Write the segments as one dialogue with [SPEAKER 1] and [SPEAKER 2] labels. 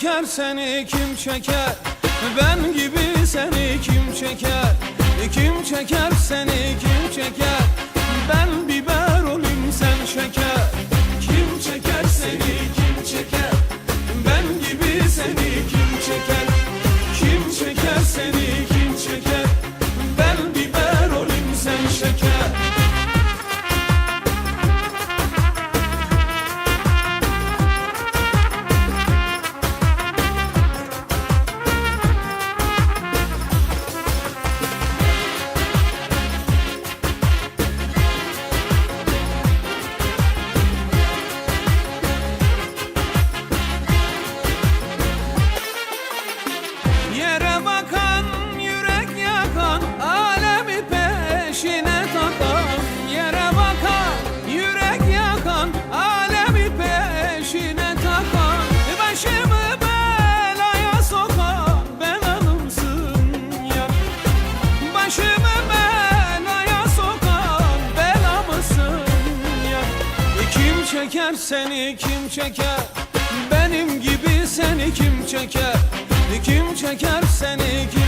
[SPEAKER 1] çeker seni kim çeker? Ben gibi seni kim çeker? Kim çeker seni kim çeker çeker seni kim çeker? Benim gibi seni kim çeker? Kim çeker seni kim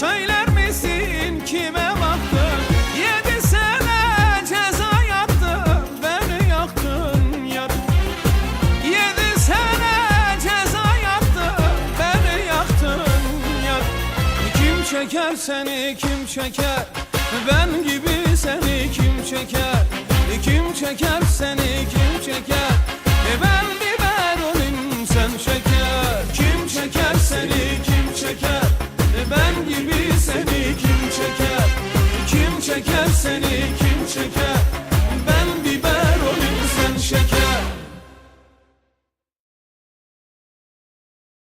[SPEAKER 1] Söyler misin kime baktın? Yedi sene ceza yattın Beni yaktın yar Yedi sene ceza yattın Beni yaktın yar Kim çeker seni kim çeker? Ben gibi seni kim çeker? Kim çeker Because.